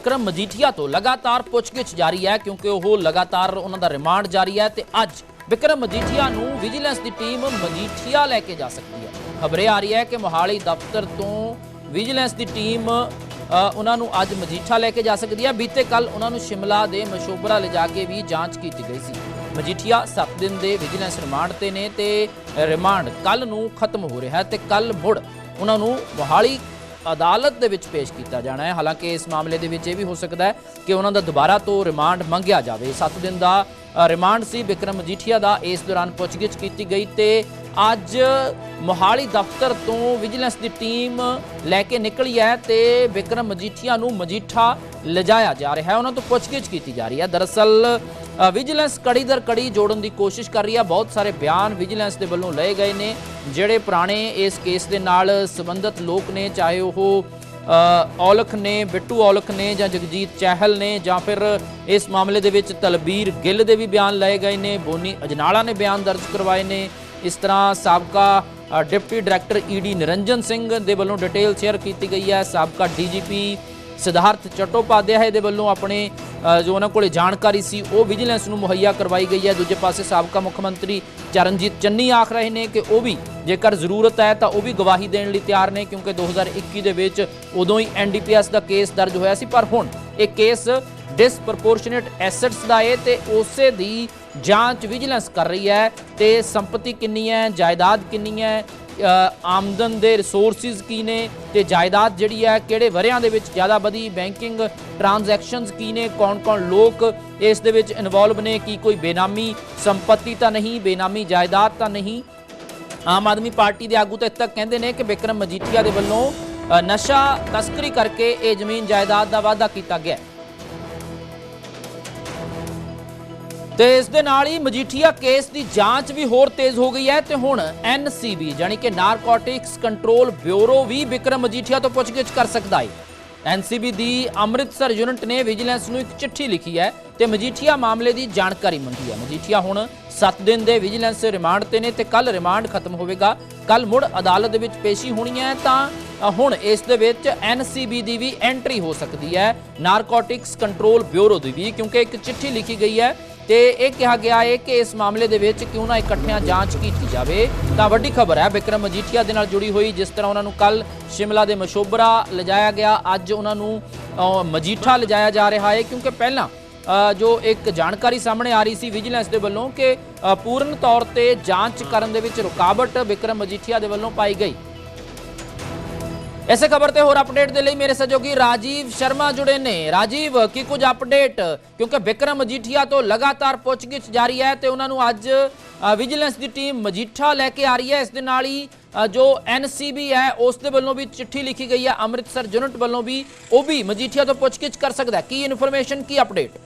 ਵਿਕਰਮ ਮਜੀਠੀਆ ਤੋਂ ਲਗਾਤਾਰ ਪੁੱਛਗਿੱਛ ਜਾਰੀ ਹੈ ਕਿਉਂਕਿ ਉਹ ਲਗਾਤਾਰ ਉਹਨਾਂ ਦਾ ਰਿਮਾਂਡ ਜਾਰੀ ਹੈ ਤੇ ਅੱਜ ਵਿਕਰਮ ਮਜੀਠੀਆ ਨੂੰ ਵਿਜੀਲੈਂਸ ਦੀ ਟੀਮ ਮਜੀਠੀਆ ਲੈ ਕੇ ਜਾ ਸਕਦੀ ਹੈ। ਖਬਰੇ ਆ ਰਹੀ ਹੈ ਕਿ ਮੋਹਾਲੀ ਦਫ਼ਤਰ ਤੋਂ ਵਿਜੀਲੈਂਸ ਦੀ ਟੀਮ ਉਹਨਾਂ ਨੂੰ ਅੱਜ ਮਜੀਠਾ ਲੈ ਕੇ ਜਾ ਸਕਦੀ ਹੈ। ਬੀਤੇ ਕੱਲ ਉਹਨਾਂ ਨੂੰ ਸ਼ਿਮਲਾ ਦੇ ਮਸ਼ੋਬਰਾ ਲਿਜਾ ਕੇ ਵੀ ਜਾਂਚ ਕੀਤੀ ਗਈ ਸੀ। ਮਜੀਠੀਆ 7 ਦਿਨ ਦੇ ਵਿਜੀਲੈਂਸ ਰਿਮਾਂਡ ਤੇ ਨੇ ਤੇ ਰਿਮਾਂਡ ਕੱਲ ਨੂੰ ਖਤਮ ਹੋ ਰਿਹਾ ਹੈ ਤੇ ਕੱਲ ਮੁੜ ਉਹਨਾਂ ਨੂੰ ਮੋਹਾਲੀ ਅਦਾਲਤ ਦੇ ਵਿੱਚ ਪੇਸ਼ ਕੀਤਾ ਜਾਣਾ ਹੈ। ਹਾਲਾਂਕਿ ਇਸ ਮਾਮਲੇ ਦੇ ਵਿੱਚ ਇਹ ਵੀ ਹੋ ਸਕਦਾ ਹੈ ਕਿ ਉਹਨਾਂ ਦਾ ਦੁਬਾਰਾ ਤੋਂ ਰਿਮਾਂਡ ਮੰਗਿਆ ਜਾਵੇ। 7 ਦਿਨ ਦਾ ਰਿਮਾਂਡ ਸੀ ਵਿਕਰਮ ਮਜੀਠੀਆ ਦਾ। ਇਸ ਦੌਰਾਨ ਪੁੱਛਗਿੱਛ ਕੀਤੀ ਗਈ ਤੇ ਅੱਜ ਮੋਹਾਲੀ ਦਫ਼ਤਰ ਤੋਂ ਵਿਜੀਲੈਂਸ ਦੀ ਟੀਮ ਲੈ ਕੇ ਨਿਕਲੀ ਹੈ ਤੇ ਵਿਕਰਮ ਮਜੀਠੀਆ ਨੂੰ ਮਜੀਠਾ ਲਿਜਾਇਆ ਜਾ ਰਿਹਾ ਹੈ। ਉਹਨਾਂ ਤੋਂ ਪੁੱਛਗਿੱਛ ਕੀਤੀ ਜਾ ਰਹੀ ਹੈ। ਦਰਅਸਲ ਵਿਜੀਲੈਂਸ ਕੜੀ ਦਰ ਕੜੀ ਜੋੜਨ ਦੀ ਕੋਸ਼ਿਸ਼ ਕਰ ਰਹੀ ਹੈ ਬਹੁਤ ਸਾਰੇ ਬਿਆਨ ਵਿਜੀਲੈਂਸ ਦੇ ਵੱਲੋਂ ਲਏ ਗਏ ਨੇ, ਜਿਹੜੇ ਪੁਰਾਣੇ ਇਸ ਕੇਸ ਦੇ ਨਾਲ ਸੰਬੰਧਿਤ ਲੋਕ ਨੇ, ਚਾਹੇ ਉਹ ਔਲਖ ਨੇ, ਬਿੱਟੂ ਔਲਖ ਨੇ ਜਾਂ ਜਗਜੀਤ ਚਹਿਲ ਨੇ, ਜਾਂ ਫਿਰ ਇਸ ਮਾਮਲੇ ਦੇ ਵਿੱਚ ਤਲਬੀਰ ਗਿੱਲ ਦੇ ਵੀ ਬਿਆਨ ਲਏ ਗਏ ਨੇ, ਬੋਨੀ ਅਜਨਾਲਾ ਨੇ ਬਿਆਨ ਦਰਜ ਕਰਵਾਏ ਨੇ। ਇਸ ਤਰ੍ਹਾਂ ਸਾਬਕਾ deputy director ED Niranjan Singh ਦੇ ਵੱਲੋਂ ਡਿਟੇਲ ਸ਼ੇਅਰ ਕੀਤੀ ਗਈ ਹੈ। ਸਾਬਕਾ ਡੀਜੀਪੀ ਸਿਧਾਰਥ ਚਟੋਪਾਧਿਆਏ ਦੇ ਵੱਲੋਂ ਆਪਣੇ ਅ, ਜੋ ਉਹਨਾਂ ਕੋਲੇ ਜਾਣਕਾਰੀ ਸੀ ਉਹ ਵਿਜੀਲੈਂਸ ਨੂੰ ਮੁਹੱਈਆ ਕਰਵਾਈ ਗਈ ਹੈ। ਦੂਜੇ ਪਾਸੇ ਸਾਬਕਾ ਮੁੱਖ ਮੰਤਰੀ ਚਰਨਜੀਤ ਚੰਨੀ ਆਖ ਰਹੇ ਨੇ ਕਿ ਉਹ ਵੀ ਜੇਕਰ ਜ਼ਰੂਰਤ ਹੈ ਤਾਂ ਉਹ ਵੀ ਗਵਾਹੀ ਦੇਣ ਲਈ ਤਿਆਰ ਨੇ ਕਿਉਂਕਿ 2021 ਦੇ ਵਿੱਚ ਉਦੋਂ ਹੀ ਐਨਡੀਪੀਐਸ ਦਾ ਕੇਸ ਦਰਜ ਹੋਇਆ ਸੀ। ਪਰ ਹੁਣ ਇਹ ਕੇਸ ਡਿਸਪ੍ਰੋਪੋਰਸ਼ਨੇਟ ਐਸੈਟਸ ਦਾ ਹੈ ਤੇ ਉਸੇ ਦੀ ਜਾਂਚ ਵਿਜੀਲੈਂਸ ਕਰ ਰਹੀ ਹੈ ਤੇ ਸੰਪਤੀ ਕਿੰਨੀ ਹੈ ਜਾਇਦਾਦ ਕਿੰਨੀ ਹੈ ਆਮਦਨ ਦੇ ਰਿਸੋਰਸਿਸ ਕੀ ਨੇ ਤੇ ਜਾਇਦਾਦ ਜਿਹੜੀ ਹੈ, ਕਿਹੜੇ ਵਰਿਆਂ ਦੇ ਵਿੱਚ ਜ਼ਿਆਦਾ ਵਧੀ ਬੈਂਕਿੰਗ ਟ੍ਰਾਂਜੈਕਸ਼ਨਸ ਕੀ ਨੇ ਕੌਣ-ਕੌਣ ਲੋਕ ਇਸ ਦੇ ਵਿੱਚ ਇਨਵੋਲਵ ਨੇ, ਕੀ ਕੋਈ ਬੇਨਾਮੀ ਸੰਪਤੀ ਤਾਂ ਨਹੀਂ, ਬੇਨਾਮੀ ਜਾਇਦਾਦ ਤਾਂ ਨਹੀਂ। ਆਮ ਆਦਮੀ ਪਾਰਟੀ ਦੇ ਆਗੂ ਤਾਂ ਇੱਥੇ ਤੱਕ ਕਹਿੰਦੇ ਨੇ ਕਿ ਵਿਕਰਮ ਮਜੀਠੀਆ ਦੇ ਵੱਲੋਂ ਨਸ਼ਾ ਤਸਕਰੀ ਕਰਕੇ ਇਹ ਜ਼ਮੀਨ ਜਾਇਦਾਦ ਦਾ ਵਾਅਦਾ ਕੀਤਾ ਗਿਆ ਤੇ ਇਸ ਦੇ ਨਾਲ ਹੀ ਮਜੀਠੀਆ ਕੇਸ ਦੀ ਜਾਂਚ ਵੀ ਹੋਰ ਤੇਜ਼ ਹੋ ਗਈ ਹੈ ਤੇ ਹੁਣ ਐਨਸੀਬੀ ਜਾਨੀ ਕਿ ਨਾਰਕੋਟਿਕਸ ਕੰਟਰੋਲ ਬਿਊਰੋ ਵੀ ਵਿਕਰਮ ਮਜੀਠੀਆ ਤੋਂ ਪੁੱਛਗਿੱਛ ਕਰ ਸਕਦਾ ਹੈ। ਐਨਸੀਬੀ ਦੀ ਅੰਮ੍ਰਿਤਸਰ ਯੂਨਿਟ ਨੇ ਵਿਜੀਲੈਂਸ ਨੂੰ ਇੱਕ ਚਿੱਠੀ ਲਿਖੀ ਹੈ ਤੇ ਮਜੀਠੀਆ ਮਾਮਲੇ ਦੀ ਜਾਣਕਾਰੀ ਮੰਗੀ ਹੈ। ਮਜੀਠੀਆ ਹੁਣ 7 ਦਿਨ ਦੇ ਵਿਜੀਲੈਂਸ ਰਿਮਾਂਡ ਤੇ ਨੇ ਤੇ ਕੱਲ ਰਿਮਾਂਡ ਖਤਮ ਹੋਵੇਗਾ। ਕੱਲ ਮੁੜ ਅਦਾਲਤ ਦੇ ਵਿੱਚ ਪੇਸ਼ੀ ਹੋਣੀ ਹੈ ਤਾਂ ਹੁਣ ਇਸ ਦੇ ਵਿੱਚ ਐਨਸੀਬੀ ਦੀ ਵੀ ਐਂਟਰੀ ਹੋ ਸਕਦੀ ਹੈ, ਨਾਰਕੋਟਿਕਸ ਕੰਟਰੋਲ ਬਿਊਰੋ ਦੀ ਵੀ, ਕਿਉਂਕਿ ਇੱਕ ਚਿੱਠੀ ਲਿਖੀ ਗਈ ਹੈ ਤੇ ਇਹ ਕਿਹਾ ਗਿਆ ਹੈ ਕਿ ਇਸ ਮਾਮਲੇ ਦੇ ਵਿੱਚ ਕਿਉਂ ਨਾ ਇਕੱਠਿਆਂ ਜਾਂਚ ਕੀਤੀ ਜਾਵੇ। ਤਾਂ ਵੱਡੀ ਖਬਰ ਹੈ ਵਿਕਰਮ ਮਜੀਠੀਆ ਦੇ ਨਾਲ ਜੁੜੀ ਹੋਈ, ਜਿਸ ਤਰ੍ਹਾਂ ਉਹਨਾਂ ਨੂੰ ਕੱਲ ਸ਼ਿਮਲਾ ਦੇ ਮਸ਼ੋਬਰਾ ਲਿਜਾਇਆ ਗਿਆ, ਅੱਜ ਉਹਨਾਂ ਨੂੰ ਮਜੀਠਾ ਲਿਜਾਇਆ ਜਾ ਰਿਹਾ ਹੈ, ਕਿਉਂਕਿ ਪਹਿਲਾਂ ਜੋ ਇੱਕ ਜਾਣਕਾਰੀ ਸਾਹਮਣੇ ਆ ਰਹੀ ਸੀ ਵਿਜੀਲੈਂਸ ਦੇ ਵੱਲੋਂ ਕਿ ਪੂਰਨ ਤੌਰ ਤੇ ਜਾਂਚ ਕਰਨ ਦੇ ਵਿੱਚ ਰੁਕਾਵਟ ਵਿਕਰਮ ਮਜੀਠੀਆ ਦੇ ਵੱਲੋਂ ਪਾਈ ਗਈ। ਇਸੇ ਖਬਰ ਤੇ ਹੋਰ ਅਪਡੇਟ ਦੇ ਲਈ ਮੇਰੇ ਸਹਿਯੋਗੀ ਰਾਜੀਵ ਸ਼ਰਮਾ ਜੁੜੇ ਨੇ। ਰਾਜੀਵ ਕੀ ਕੁਝ ਅਪਡੇਟ? ਕਿਉਂਕਿ ਵਿਕਰਮ ਮਜੀਠੀਆ ਤੋਂ ਲਗਾਤਾਰ ਪੁੱਛਗਿੱਛ ਜਾਰੀ ਹੈ ਤੇ ਉਹਨਾਂ ਨੂੰ ਅੱਜ ਵਿਜੀਲੈਂਸ ਦੀ ਟੀਮ ਮਜੀਠਾ ਲੈ ਕੇ ਆ ਰਹੀ ਹੈ। ਇਸ ਦੇ ਨਾਲ ਹੀ ਅ, ਜੋ ਐਨਸੀਬੀ ਹੈ ਉਸ ਦੇ ਵੱਲੋਂ ਵੀ ਚਿੱਠੀ ਲਿਖੀ ਗਈ ਹੈ। ਅੰਮ੍ਰਿਤਸਰ ਯੂਨਿਟ ਵੱਲੋਂ ਵੀ ਉਹ ਵੀ ਮਜੀਠੀਆ ਤੋਂ ਪੁੱਛਗਿੱਛ ਕਰ ਸਕਦਾ ਕੀ ਇਨਫੋਰਮੇਸ਼ਨ ਕੀ ਅਪਡੇਟ?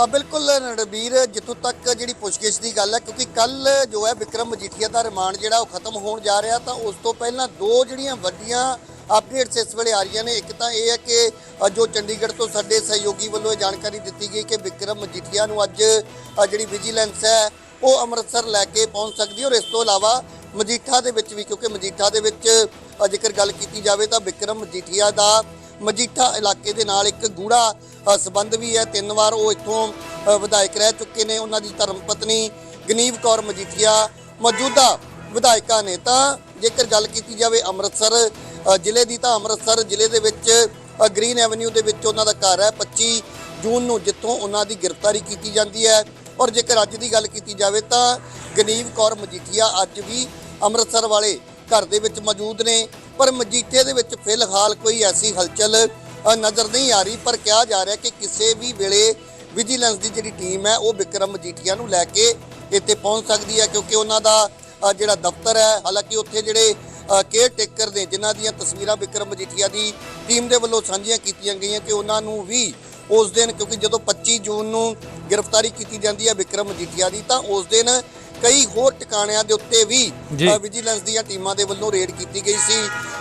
ਆ ਬਿਲਕੁਲ ਰਣਬੀਰ, ਜਿੱਥੋਂ ਤੱਕ ਜਿਹੜੀ ਪੁੱਛਗਿੱਛ ਦੀ ਗੱਲ ਹੈ, ਕਿਉਂਕਿ ਕੱਲ ਜੋ ਹੈ ਵਿਕਰਮ ਮਜੀਠੀਆ ਦਾ ਰਿਮਾਂਡ ਜਿਹੜਾ ਉਹ ਖਤਮ ਹੋਣ ਜਾ ਰਿਹਾ, ਤਾਂ ਉਸ ਤੋਂ ਪਹਿਲਾਂ ਦੋ ਜਿਹੜੀਆਂ ਵੱਡੀਆਂ ਅਪਡੇਟਸ ਇਸ ਵੇਲੇ ਆ ਰਹੀਆਂ ਨੇ। ਇੱਕ ਤਾਂ ਇਹ ਹੈ ਕਿ ਜੋ ਚੰਡੀਗੜ੍ਹ ਤੋਂ ਸਾਡੇ ਸਹਿਯੋਗੀ ਵੱਲੋਂ ਇਹ ਜਾਣਕਾਰੀ ਦਿੱਤੀ ਗਈ ਕਿ ਵਿਕਰਮ ਮਜੀਠੀਆ ਨੂੰ ਅੱਜ ਜਿਹੜੀ ਵਿਜੀਲੈਂਸ ਹੈ, ਉਹ ਅੰਮ੍ਰਿਤਸਰ ਲੈ ਕੇ ਪਹੁੰਚ ਸਕਦੀ ਔਰ ਇਸ ਤੋਂ ਇਲਾਵਾ ਮਜੀਠਾ ਦੇ ਵਿੱਚ ਵੀ, ਕਿਉਂਕਿ ਮਜੀਠਾ ਦੇ ਵਿੱਚ ਜੇਕਰ ਗੱਲ ਕੀਤੀ ਜਾਵੇ ਤਾਂ ਵਿਕਰਮ ਮਜੀਠੀਆ ਦਾ ਮਜੀਠਾ ਇਲਾਕੇ ਦੇ ਨਾਲ ਇੱਕ ਗੂੜਾ ਸੰਬੰਧ ਵੀ ਹੈ। ਤਿੰਨ ਵਾਰ ਉਹ ਇੱਥੋਂ ਵਿਧਾਇਕ ਰਹਿ ਚੁੱਕੇ ਨੇ। ਉਹਨਾਂ ਦੀ ਧਰਮ ਪਤਨੀ ਗਨੀਵ ਕੌਰ ਮਜੀਠੀਆ ਮੌਜੂਦਾ ਵਿਧਾਇਕਾ ਨੇ। ਤਾਂ ਜੇਕਰ ਗੱਲ ਕੀਤੀ ਜਾਵੇ ਅੰਮ੍ਰਿਤਸਰ ਜ਼ਿਲ੍ਹੇ ਦੀ ਤਾਂ ਅੰਮ੍ਰਿਤਸਰ ਜ਼ਿਲ੍ਹੇ ਦੇ ਵਿੱਚ ਅ, ਗ੍ਰੀਨ ਐਵਨਿਊ ਦੇ ਵਿੱਚ ਉਹਨਾਂ ਦਾ ਘਰ ਹੈ। 25 ਜੂਨ ਨੂੰ ਜਿੱਥੋਂ ਉਹਨਾਂ ਦੀ ਗ੍ਰਿਫਤਾਰੀ ਕੀਤੀ ਜਾਂਦੀ ਹੈ। ਔਰ ਜੇਕਰ ਅੱਜ ਦੀ ਗੱਲ ਕੀਤੀ ਜਾਵੇ ਤਾਂ ਗਨੀਵ ਕੌਰ ਮਜੀਠੀਆ ਅੱਜ ਵੀ ਅੰਮ੍ਰਿਤਸਰ ਵਾਲੇ ਘਰ ਦੇ ਵਿੱਚ ਮੌਜੂਦ ਨੇ। ਪਰ ਮਜੀਠੇ ਦੇ ਵਿੱਚ ਫਿਲਹਾਲ ਕੋਈ ਐਸੀ ਹਲਚਲ ਨਜ਼ਰ ਨਹੀਂ ਆ ਰਹੀ ਪਰ ਕਿਹਾ ਜਾ ਰਿਹਾ ਕਿ ਕਿਸੇ ਵੀ ਵੇਲੇ ਵਿਜੀਲੈਂਸ ਦੀ ਜਿਹੜੀ ਟੀਮ ਹੈ ਉਹ ਵਿਕਰਮ ਮਜੀਠੀਆ ਨੂੰ ਲੈ ਕੇ ਇੱਥੇ ਪਹੁੰਚ ਸਕਦੀ ਹੈ ਕਿਉਂਕਿ ਉਹਨਾਂ ਦਾ ਜਿਹੜਾ ਦਫ਼ਤਰ ਹੈ ਹਾਲਾਂਕਿ ਉੱਥੇ ਜਿਹੜੇ ਕੇਅਰ ਟੇਕਰ ਨੇ ਜਿਨ੍ਹਾਂ ਦੀਆਂ ਤਸਵੀਰਾਂ ਵਿਕਰਮ ਮਜੀਠੀਆ ਦੀ ਟੀਮ ਦੇ ਵੱਲੋਂ ਸਾਂਝੀਆਂ ਕੀਤੀਆਂ ਗਈਆਂ ਕਿ ਉਹਨਾਂ ਨੂੰ ਵੀ ਉਸ ਦਿਨ ਕਿਉਂਕਿ ਜਦੋਂ 25 ਜੂਨ ਨੂੰ ਗ੍ਰਿਫਤਾਰੀ ਕੀਤੀ ਜਾਂਦੀ ਹੈ ਵਿਕਰਮ ਮਜੀਠੀਆ ਦੀ ਤਾਂ ਉਸ ਦਿਨ ਕਈ ਹੋਰ ਟਿਕਾਣਿਆਂ ਦੇ ਉੱਤੇ ਵੀ ਵਿਜੀਲੈਂਸ ਦੀਆਂ ਟੀਮਾਂ ਦੇ ਵੱਲੋਂ ਰੇਡ ਕੀਤੀ ਗਈ ਸੀ।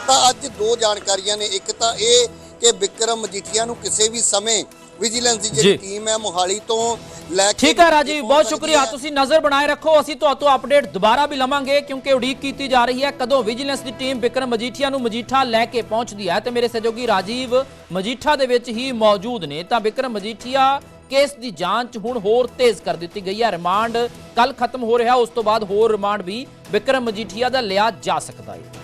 ਤਾਂ ਅੱਜ ਦੋ ਜਾਣਕਾਰੀਆਂ ਨੇ ਇੱਕ ਤਾਂ ਇਹ ਕਿ ਵਿਕਰਮ ਮਜੀਠੀਆ ਨੂੰ ਕਿਸੇ ਵੀ ਸਮੇਂ ਵਿਜੀਲੈਂਸ ਦੀ। ਜਿਹੜੀ ਟੀਮ ਹੈ ਮੋਹਾਲੀ ਤੋਂ ਲੈ ਕੇ ਠੀਕ ਹੈ ਪਹੁੰਚ ਬਹੁਤ ਸ਼ੁਕਰੀਆ। ਤੁਸੀਂ ਨਜ਼ਰ ਬਣਾਏ ਰੱਖੋ ਅਸੀਂ ਤੁਹਾਤੋਂ ਅਪਡੇਟ ਦੁਬਾਰਾ ਵੀ ਲਵਾਂਗੇ ਕਿਉਂਕਿ ਉਡੀਕ ਕੀਤੀ ਜਾ ਰਹੀ ਹੈ ਕਦੋਂ ਵਿਜੀਲੈਂਸ ਦੀ ਟੀਮ ਵਿਕਰਮ ਮਜੀਠੀਆ ਨੂੰ ਮਜੀਠਾ ਲੈ ਕੇ ਪਹੁੰਚਦੀ ਹੈ ਤੇ ਮੇਰੇ ਸਹਿਯੋਗੀ ਰਾਜੀਵ ਮਜੀਠਾ ਦੇ ਵਿੱਚ ਹੀ ਮੌਜੂਦ ਨੇ ਤਾਂ ਵਿਕਰਮ ਮਜੀਠੀਆ ਕੇਸ ਦੀ ਜਾਂਚ ਹੁਣ ਹੋਰ ਤੇਜ਼ ਕਰ ਦਿੱਤੀ ਗਈ ਹੈ ਰਿਮਾਂਡ ਕੱਲ ਖਤਮ ਹੋ ਰਿਹਾ ਉਸ ਤੋਂ ਬਾਅਦ ਹੋਰ ਰਿਮਾਂਡ ਵੀ ਵਿਕਰਮ ਮਜੀਠੀਆ ਦਾ ਲਿਆ ਜਾ ਸਕਦਾ ਹੈ